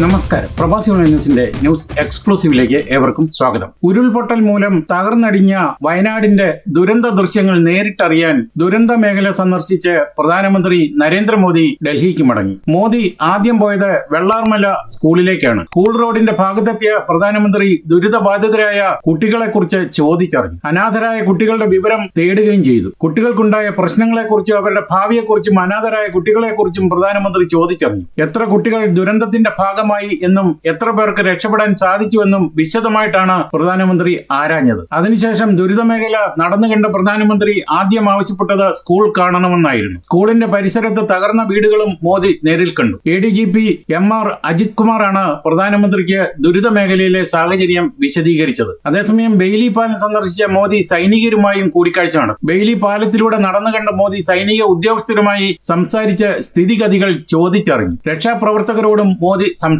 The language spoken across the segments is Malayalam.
നമസ്കാരം. പ്രവാസി ഓൺലൈൻ ന്യൂസ് എക്സ്ക്ലൂസീവിലേക്ക് ഏവർക്കും സ്വാഗതം. ഉരുൾപൊട്ടൽ മൂലം തകർന്നടിഞ്ഞ വയനാടിന്റെ ദുരന്ത ദൃശ്യങ്ങൾ നേരിട്ടറിയാൻ ദുരന്ത മേഖല സന്ദർശിച്ച് പ്രധാനമന്ത്രി നരേന്ദ്രമോദി ഡൽഹിക്ക് മടങ്ങി. മോദി ആദ്യം പോയത് വെള്ളാർമല സ്കൂളിലേക്കാണ്. സ്കൂൾ റോഡിന്റെ ഭാഗത്തെത്തിയ പ്രധാനമന്ത്രി ദുരിതബാധിതരായ കുട്ടികളെക്കുറിച്ച് ചോദിച്ചറിഞ്ഞു. അനാഥരായ കുട്ടികളുടെ വിവരം തേടുകയും ചെയ്തു. കുട്ടികൾക്കുണ്ടായ പ്രശ്നങ്ങളെക്കുറിച്ചും അവരുടെ ഭാവിയെക്കുറിച്ചും അനാഥരായ കുട്ടികളെക്കുറിച്ചും പ്രധാനമന്ത്രി ചോദിച്ചറിഞ്ഞു. എത്ര കുട്ടികൾ ദുരന്തത്തിന്റെ ഭാഗമായി എന്നും എത്ര പേർക്ക് രക്ഷപ്പെടാൻ സാധിച്ചുവെന്നും വിശദമായിട്ടാണ് പ്രധാനമന്ത്രി ആരാഞ്ഞത്. അതിനുശേഷം ദുരിതമേഖല നടന്നു കണ്ട പ്രധാനമന്ത്രി ആദ്യം ആവശ്യപ്പെട്ടത് സ്കൂൾ കാണണമെന്നായിരുന്നു. സ്കൂളിന്റെ പരിസരത്ത് തകർന്ന വീടുകളും മോദി നേരിൽ കണ്ടു. A D G P M R Ajith കുമാറാണ് പ്രധാനമന്ത്രിക്ക് ദുരിതമേഖലയിലെ സാഹചര്യം വിശദീകരിച്ചത്. അതേസമയം ബെയിലി പാലം സന്ദർശിച്ച മോദി സൈനികരുമായും കൂടിക്കാഴ്ച നടത്തി ബെയിലി പാലത്തിലൂടെ നടന്നു കണ്ട മോദി സൈനിക ഉദ്യോഗസ്ഥരുമായി സംസാരിച്ച് സ്ഥിതിഗതികൾ ചോദിച്ചറിഞ്ഞു. രക്ഷാപ്രവർത്തകരോടും മോദി സംസാരിച്ചു.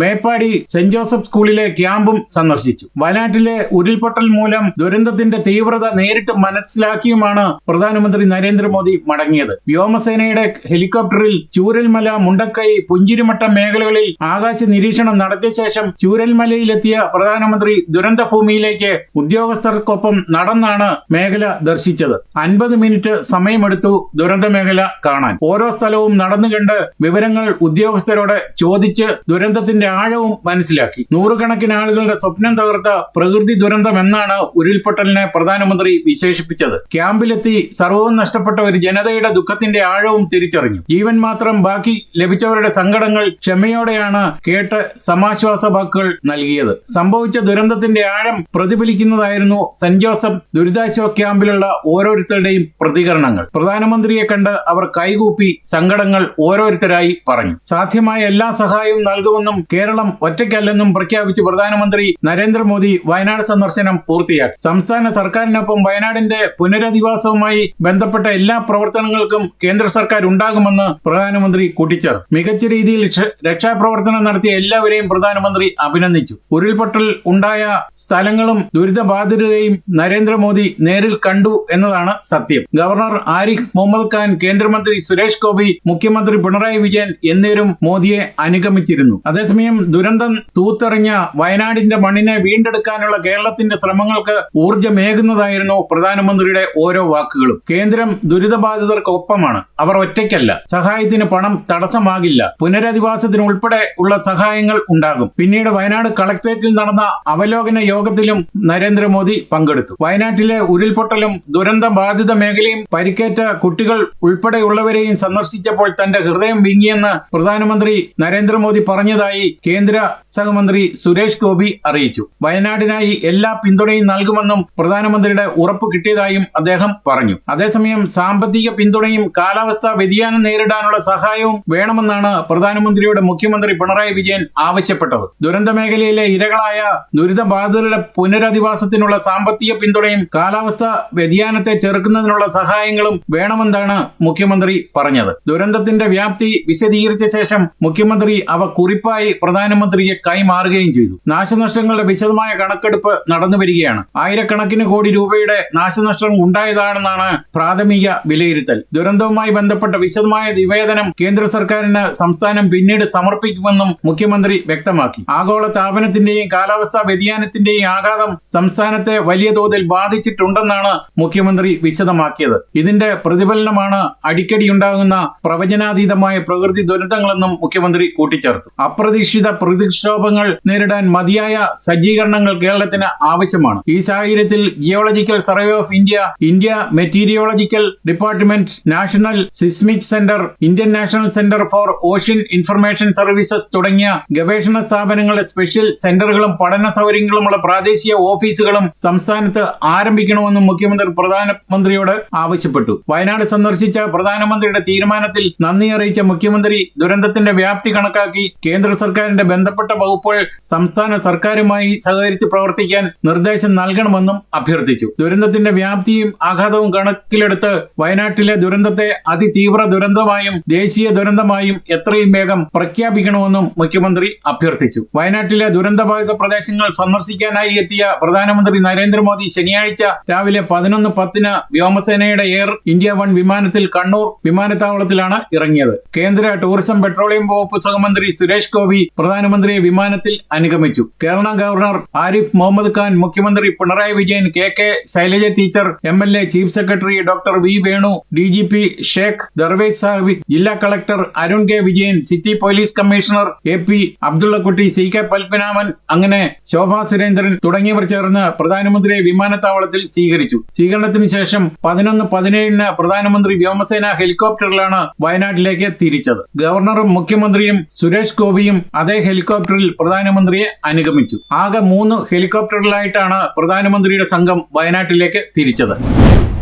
മേപ്പാടി സെന്റ് ജോസഫ് സ്കൂളിലെ ക്യാമ്പും സന്ദർശിച്ചു. വയനാട്ടിലെ ഉരുൾപൊട്ടൽ മൂലം ദുരന്തത്തിന്റെ തീവ്രത നേരിട്ട് മനസ്സിലാക്കിയുമാണ് പ്രധാനമന്ത്രി നരേന്ദ്രമോദി മടങ്ങിയത്. വ്യോമസേനയുടെ ഹെലികോപ്റ്ററിൽ ചൂരൽമല മുണ്ടക്കൈ പുഞ്ചിരിമട്ടം മേഖലകളിൽ ആകാശ നിരീക്ഷണം നടത്തിയ ശേഷം ചൂരൽമലയിലെത്തിയ പ്രധാനമന്ത്രി ദുരന്തഭൂമിയിലേക്ക് ഉദ്യോഗസ്ഥർക്കൊപ്പം നടന്നാണ് മേഖല ദർശിച്ചത്. അൻപത് മിനിറ്റ് സമയമെടുത്തു ദുരന്ത മേഖല കാണാൻ. ഓരോ സ്ഥലവും നടന്നു കണ്ട് വിവരങ്ങൾ ഉദ്യോഗസ്ഥരോട് ചോദിച്ച് ദുരന്തത്തിന്റെ ആഴവും മനസ്സിലാക്കി. നൂറുകണക്കിന് ആളുകളുടെ സ്വപ്നം തകർത്ത പ്രകൃതി ദുരന്തം എന്നാണ് ഉരുൾപൊട്ടലിനെ പ്രധാനമന്ത്രി വിശേഷിപ്പിച്ചത്. ക്യാമ്പിലെത്തി സർവവും നഷ്ടപ്പെട്ട ഒരു ജനതയുടെ ദുഃഖത്തിന്റെ ആഴവും തിരിച്ചറിഞ്ഞു. ജീവൻ മാത്രം ബാക്കി ലഭിച്ചവരുടെ സങ്കടങ്ങൾ ക്ഷമയോടെയാണ് കേട്ട് സമാശ്വാസ വാക്കുകൾ നൽകിയത്. സംഭവിച്ച ദുരന്തത്തിന്റെ ആഴം പ്രതിഫലിക്കുന്നതായിരുന്നു സെന്റ് ജോസഫ് ദുരിതാശ്വാസ ക്യാമ്പിലുള്ള ഓരോരുത്തരുടെയും പ്രതികരണങ്ങൾ. പ്രധാനമന്ത്രിയെ കണ്ട് അവർ കൈകൂപ്പി സങ്കടങ്ങൾ ഓരോരുത്തരായി പറഞ്ഞു. സാധ്യമായ എല്ലാ സഹായവും നൽകുമെന്നും കേരളം ഒറ്റയ്ക്കല്ലെന്നും പ്രഖ്യാപിച്ച് പ്രധാനമന്ത്രി നരേന്ദ്രമോദി വയനാട് സന്ദർശനം പൂർത്തിയാക്കി. സംസ്ഥാന സർക്കാരിനൊപ്പം വയനാടിന്റെ പുനരധിവാസവുമായി ബന്ധപ്പെട്ട എല്ലാ പ്രവർത്തനങ്ങൾക്കും കേന്ദ്ര സർക്കാർ ഉണ്ടാകുമെന്ന് പ്രധാനമന്ത്രി കൂട്ടിച്ചേർത്തു. മികച്ച രീതിയിൽ രക്ഷാപ്രവർത്തനം നടത്തിയ എല്ലാവരെയും പ്രധാനമന്ത്രി അഭിനന്ദിച്ചു. ഉരുൾപൊട്ടൽ ഉണ്ടായ സ്ഥലങ്ങളും ദുരിതബാധിതരെയും നരേന്ദ്രമോദി നേരിൽ കണ്ടു എന്നതാണ് സത്യം. ഗവർണർ ആരിഫ് മുഹമ്മദ് ഖാൻ കേന്ദ്രമന്ത്രി സുരേഷ് ഗോപി മുഖ്യമന്ത്രി പിണറായി വിജയൻ എന്നിവരും മോദിയെ അനുഗമിച്ചിരുന്നു. അതേസമയം ദുരന്തം തൂത്തെറിഞ്ഞ വയനാടിന്റെ മണ്ണിനെ വീണ്ടെടുക്കാനുള്ള കേരളത്തിന്റെ ശ്രമങ്ങൾക്ക് ഊർജമേകുന്നതായിരുന്നു പ്രധാനമന്ത്രിയുടെ ഓരോ വാക്കുകളും. കേന്ദ്രം ദുരിതബാധിതർക്ക് ഒപ്പമാണ് അവർ ഒറ്റയ്ക്കല്ല. സഹായത്തിന് പണം തടസ്സമാകില്ല. പുനരധിവാസത്തിന് ഉൾപ്പെടെ ഉള്ള സഹായങ്ങൾ ഉണ്ടാകും. പിന്നീട് വയനാട് കളക്ടറേറ്റിൽ നടന്ന അവലോകന യോഗത്തിലും നരേന്ദ്രമോദി പങ്കെടുത്തു. വയനാട്ടിലെ ഉരുൾപൊട്ടലും ദുരന്ത ബാധിത മേഖലയും പരിക്കേറ്റ കുട്ടികൾ ഉൾപ്പെടെയുള്ളവരെയും സന്ദർശിച്ചപ്പോൾ തന്റെ ഹൃദയം വിങ്ങിയെന്ന് പ്രധാനമന്ത്രി നരേന്ദ്രമോദി പറഞ്ഞതായി കേന്ദ്ര സഹമന്ത്രി സുരേഷ് ഗോപി അറിയിച്ചു. വയനാടിനായി എല്ലാ പിന്തുണയും നൽകുമെന്നും പ്രധാനമന്ത്രിയുടെ ഉറപ്പ് കിട്ടിയതായും അദ്ദേഹം പറഞ്ഞു. അതേസമയം സാമ്പത്തിക പിന്തുണയും കാലാവസ്ഥാ വ്യതിയാനം നേരിടാനുള്ള സഹായവും വേണമെന്നാണ് പ്രധാനമന്ത്രിയുടെ മുഖ്യമന്ത്രി പിണറായി വിജയൻ ആവശ്യപ്പെട്ടത്. ദുരന്ത മേഖലയിലെ ഇരകളായ ദുരിതബാധിതരുടെ പുനരധിവാസത്തിനുള്ള സാമ്പത്തിക പിന്തുണയും കാലാവസ്ഥാ വ്യതിയാനത്തെ ചെറുക്കുന്നതിനുള്ള സഹായങ്ങളും വേണമെന്നാണ് മുഖ്യമന്ത്രി പറഞ്ഞത്. ദുരന്തത്തിന്റെ വ്യാപ്തി വിശദീകരിച്ച ശേഷം മുഖ്യമന്ത്രി അവ കുറിപ്പായി പ്രധാനമന്ത്രിക്ക് കൈമാറുകയും ചെയ്തു. നാശനഷ്ടങ്ങളുടെ വിശദമായ കണക്കെടുപ്പ് നടന്നു വരികയാണ്. ആയിരക്കണക്കിന് കോടി രൂപയുടെ നാശനഷ്ടം ഉണ്ടായതാണെന്നാണ് പ്രാഥമിക വിലയിരുത്തൽ. ദുരന്തവുമായി ബന്ധപ്പെട്ട വിശദമായ നിവേദനം കേന്ദ്ര സർക്കാരിന് സംസ്ഥാനം പിന്നീട് സമർപ്പിക്കുമെന്നും മുഖ്യമന്ത്രി വ്യക്തമാക്കി. ആഗോള താപനത്തിന്റെയും കാലാവസ്ഥാ വ്യതിയാനത്തിന്റെയും ആഘാതം സംസ്ഥാനത്തെ വലിയ തോതിൽ ബാധിച്ചിട്ടുണ്ടെന്നാണ് മുഖ്യമന്ത്രി വിശദമാക്കിയത്. ഇതിന്റെ പ്രതിഫലനമാണ് അടിക്കടി ഉണ്ടാകുന്ന പ്രവചനാതീതമായ പ്രകൃതി ദുരന്തങ്ങളെന്നും മുഖ്യമന്ത്രി കൂട്ടിച്ചേർത്തു. അപ്രതീക്ഷിത പ്രതിക്ഷോഭങ്ങൾ നേരിടാൻ മതിയായ സജ്ജീകരണങ്ങൾ കേരളത്തിന് ആവശ്യമാണ്. ഈ സാഹചര്യത്തിൽ geological survey of India India meteorological department national seismic centre Indian national centre for ocean information services തുടങ്ങിയ ഗവേഷണ സ്ഥാപനങ്ങളുടെ സ്പെഷ്യൽ സെന്ററുകളും പഠന സൗകര്യങ്ങളുമുള്ള പ്രാദേശിക ഓഫീസുകളും സംസ്ഥാനത്ത് ആരംഭിക്കണമെന്നും മുഖ്യമന്ത്രി പ്രധാനമന്ത്രിയോട് ആവശ്യപ്പെട്ടു. വയനാട് സന്ദർശിച്ച പ്രധാനമന്ത്രിയുടെ തീരുമാനത്തിൽ നന്ദി അറിയിച്ച മുഖ്യമന്ത്രി ദുരന്തത്തിന്റെ വ്യാപ്തി കണക്കാക്കി കേന്ദ്ര സർക്കാരിന്റെ ബന്ധപ്പെട്ട വകുപ്പുകൾ സംസ്ഥാന സർക്കാരുമായി സഹകരിച്ച് പ്രവർത്തിക്കാൻ നിർദ്ദേശം നൽകണമെന്നും അഭ്യർത്ഥിച്ചു. ദുരന്തത്തിന്റെ വ്യാപ്തിയും ആഘാതവും കണക്കിലെടുത്ത് വയനാട്ടിലെ ദുരന്തത്തെ അതിതീവ്ര ദുരന്തമായും ദേശീയ ദുരന്തമായും എത്രയും വേഗം പ്രഖ്യാപിക്കണമെന്നും മുഖ്യമന്ത്രി അഭ്യർത്ഥിച്ചു. വയനാട്ടിലെ ദുരന്തബാധിത പ്രദേശങ്ങൾ സന്ദർശിക്കാനായി എത്തിയ പ്രധാനമന്ത്രി നരേന്ദ്രമോദി ശനിയാഴ്ച രാവിലെ പതിനൊന്ന് പത്തിന് വ്യോമസേനയുടെ എയർ ഇന്ത്യ വൺ വിമാനത്തിൽ കണ്ണൂർ വിമാനത്താവളത്തിലാണ് ഇറങ്ങിയത്. കേന്ദ്ര ടൂറിസം പെട്രോളിയം വകുപ്പ് സഹമന്ത്രി സുരേഷ് സുരേഷ് ഗോപി പ്രധാനമന്ത്രിയെ വിമാനത്തിൽ അനുഗമിച്ചു. കേരള ഗവർണർ ആരിഫ് മുഹമ്മദ് ഖാൻ മുഖ്യമന്ത്രി Pinarayi Vijayan K K Shailaja teacher M L A chief secretary doctor V Venu D G P Sheikh Darvesh Sahib ജില്ലാ collector Arun K Vijayan city police commissioner A P Abdullakutty C K Padmanabhan അങ്ങനെ ശോഭാ സുരേന്ദ്രൻ തുടങ്ങിയവർ ചേർന്ന് പ്രധാനമന്ത്രിയെ വിമാനത്താവളത്തിൽ സ്വീകരിച്ചു. സ്വീകരണത്തിന് ശേഷം പതിനൊന്ന് പതിനേഴിന് പ്രധാനമന്ത്രി വ്യോമസേന ഹെലികോപ്റ്ററിലാണ് വയനാട്ടിലേക്ക് തിരിച്ചത്. ഗവർണറും മുഖ്യമന്ത്രിയും സുരേഷ് ഗോപിയും അതേ ഹെലികോപ്റ്ററിൽ പ്രധാനമന്ത്രിയെ അനുഗമിച്ചു. ആകെ മൂന്ന് ഹെലികോപ്റ്ററിലായിട്ടാണ് പ്രധാനമന്ത്രിയുടെ സംഘം വയനാട്ടിലേക്ക് തിരിച്ചത്.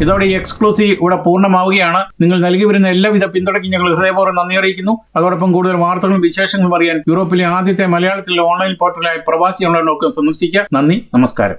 ഇതോടെ ഈ എക്സ്ക്ലൂസീവ് ഇവിടെ പൂർണമാവുകയാണ്. നിങ്ങൾ നൽകി വരുന്ന എല്ലാവിധ പിന്തുണയ്ക്കും ഞങ്ങൾ ഹൃദയപൂർവം നന്ദി അറിയിക്കുന്നു. അതോടൊപ്പം കൂടുതൽ വാർത്തകളും വിശേഷങ്ങളും അറിയാൻ യൂറോപ്പിലെ ആദ്യത്തെ മലയാളത്തിലെ ഓൺലൈൻ പോർട്ടലായ പ്രവാസി ഓൺലൈൻ നോക്ക് സന്ദർശിക്കുക. നന്ദി നമസ്കാരം.